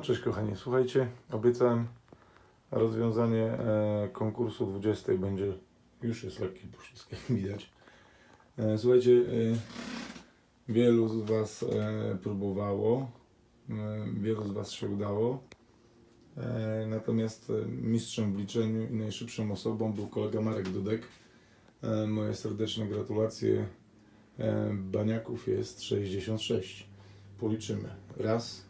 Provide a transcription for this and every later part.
No cześć kochani, słuchajcie, obiecałem rozwiązanie e, konkursu 20 będzie, już jest lekki poślizg, jak widać. E, słuchajcie, e, wielu z Was e, próbowało, e, wielu z Was się udało. E, natomiast e, mistrzem w liczeniu i najszybszą osobą był kolega Marek Dudek. E, moje serdeczne gratulacje. E, baniaków jest 66. Policzymy. Raz,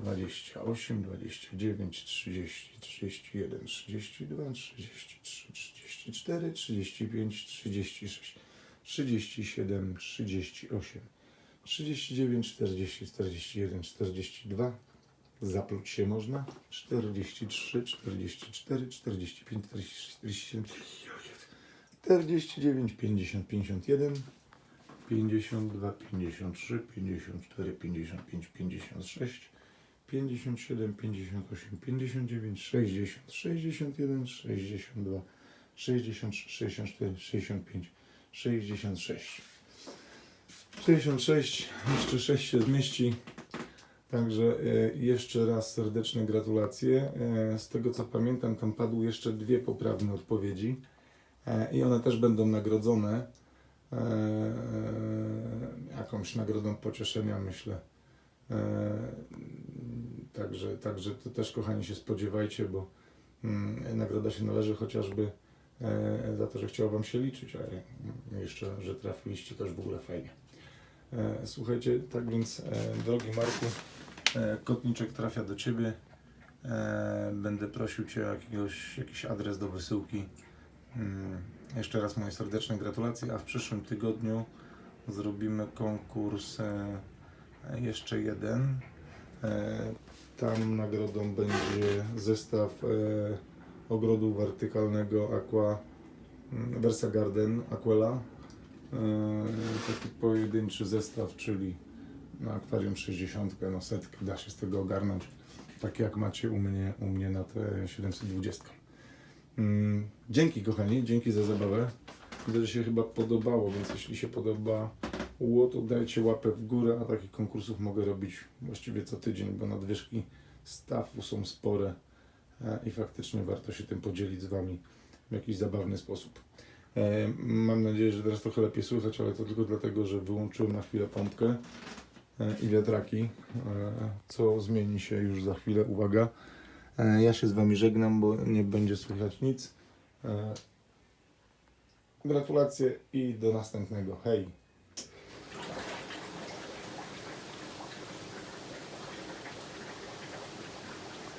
28, 29, 30, 31, 32, 33, 34, 35, 36, 37, 38, 39, 40, 41, 42. Zapluć się można. 43, 44, 45, 46, 47, 49, 50, 51. 52, 53, 54, 55, 56, 57, 58, 59, 60, 61, 62, 63, 64, 65, 66. 66, jeszcze 6 się zmieści. Także e, jeszcze raz serdeczne gratulacje. E, Z tego co pamiętam, tam padły jeszcze dwie poprawne odpowiedzi e, i one też będą nagrodzone jakąś nagrodą pocieszenia, myślę. Także, także to też, kochani, się spodziewajcie, bo mm, nagroda się należy chociażby e, za to, że chciał Wam się liczyć, a jeszcze, że trafiliście też w ogóle fajnie. E, Słuchajcie, tak więc, e, drogi Marku, e, kotniczek trafia do Ciebie. E, Będę prosił Cię o jakiegoś, jakiś adres do wysyłki. Mm, Jeszcze raz moje serdeczne gratulacje, a w przyszłym tygodniu zrobimy konkurs e, jeszcze jeden. E, Tam nagrodą będzie zestaw e, ogrodu wertykalnego Aqua mm, Versa Garden Aquela. E, Taki pojedynczy zestaw, czyli na akwarium 60, no setkę da się z tego ogarnąć. Tak jak macie u mnie, u mnie na te 720. Mm, Dzięki kochani, dzięki za zabawę. Widzę, że się chyba podobało, więc jeśli się podoba to dajcie łapę w górę, a takich konkursów mogę robić właściwie co tydzień, bo nadwyżki stawu są spore e, i faktycznie warto się tym podzielić z Wami w jakiś zabawny sposób. E, Mam nadzieję, że teraz trochę lepiej słychać, ale to tylko dlatego, że wyłączyłem na chwilę pompkę e, i wiatraki, co zmieni się już za chwilę. Uwaga, ja się z Wami żegnam, bo nie będzie słychać nic. Gratulacje i do następnego. Hej!